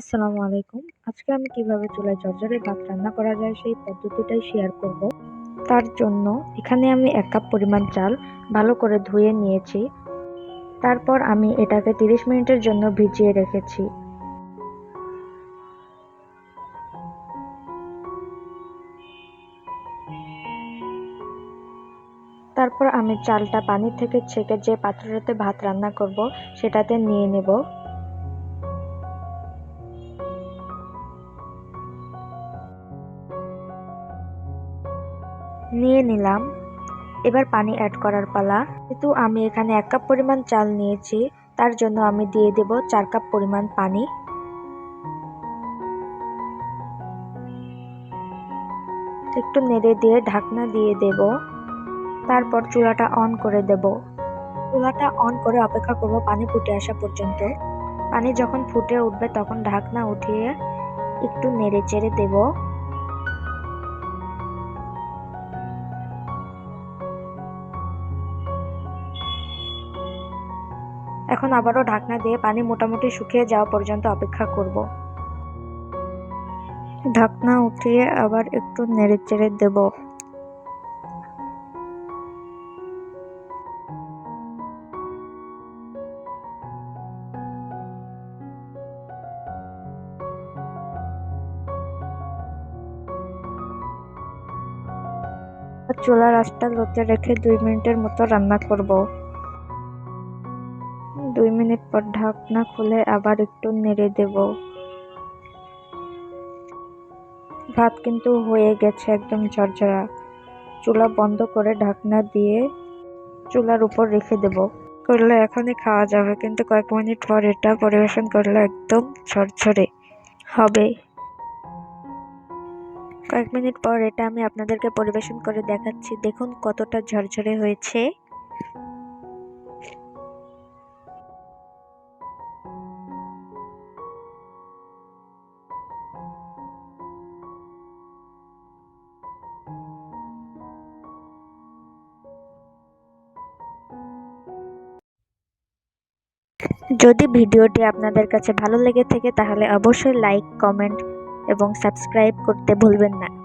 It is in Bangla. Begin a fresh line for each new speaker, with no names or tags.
আসসালামু আলাইকুম। আজকে আমি কীভাবে চুলায় ঝরঝরে ভাত রান্না করা যায় সেই পদ্ধতিটাই শেয়ার করব। তার জন্য এখানে আমি এক কাপ পরিমাণ চাল ভালো করে ধুয়ে নিয়েছি। তারপর আমি এটাকে 30 মিনিটের জন্য ভিজিয়ে রেখেছি। তারপর আমি চালটা পানি থেকে ছেঁকে যে পাত্রটাতে ভাত রান্না করব, সেটাতে নিয়ে নেব। নিয়ে নিলাম। এবার পানি অ্যাড করার পালা। কিন্তু আমি এখানে এক কাপ পরিমাণ চাল নিয়েছি, তার জন্য আমি দিয়ে দেব চার কাপ পরিমাণ পানি। একটু নেড়ে দিয়ে ঢাকনা দিয়ে দেব। তারপর চুলাটা অন করে দেব। চুলাটা অন করে অপেক্ষা করব পানি ফুটে আসা পর্যন্ত। পানি যখন ফুটে উঠবে তখন ঢাকনা উঠিয়ে একটু নেড়ে চেড়ে দেবো। এখন আবারও ঢাকনা দিয়ে পানি মোটামুটি শুকিয়ে যাওয়া পর্যন্ত অপেক্ষা করব। ঢাকনা উঠিয়ে আবার একটু নেড়ে চেড়ে দেব। চুলার আঁচটা লোতে রেখে দুই মিনিটের মতো রান্না করব। দুই মিনিট পর ঢাকনা খুলে আবার একটু নেড়ে দেব। ভাত কিন্তু হয়ে গেছে একদম ঝরঝরা। চুলা বন্ধ করে ঢাকনা দিয়ে চুলার উপর রেখে দেব। করলে এখনই খাওয়া যাবে, কিন্তু কয়েক মিনিট পর এটা পরিবেশন করলে একদম ঝরঝরে হবে। কয়েক মিনিট পর এটা আমি আপনাদেরকে পরিবেশন করে দেখাচ্ছি। দেখুন কতটা ঝরঝরে হয়েছে। যদি ভিডিওটি আপনাদের কাছে ভালো লেগে থাকে, তাহলে অবশ্যই লাইক কমেন্ট এবং সাবস্ক্রাইব করতে ভুলবেন না।